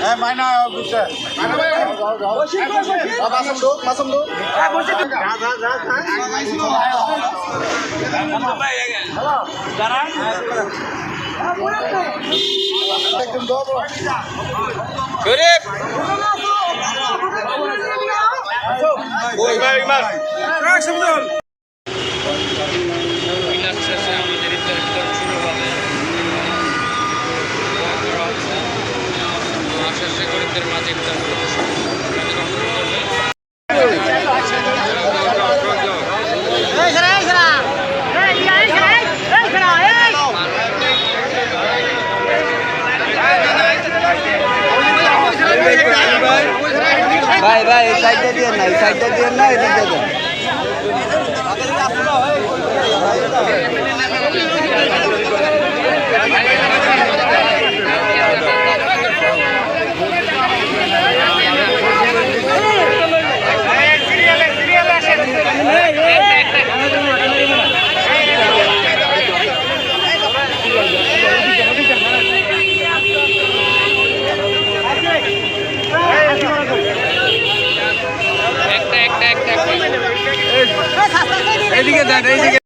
হ্যাঁ মাইনা বুঝছে মাসুম দো শেষে গরিবদের মাঝে ইফতার ভাই ভাই এই সাইডটা দিয়ে না এই দিয়ে না এদিকে একটা দেন এইদিকে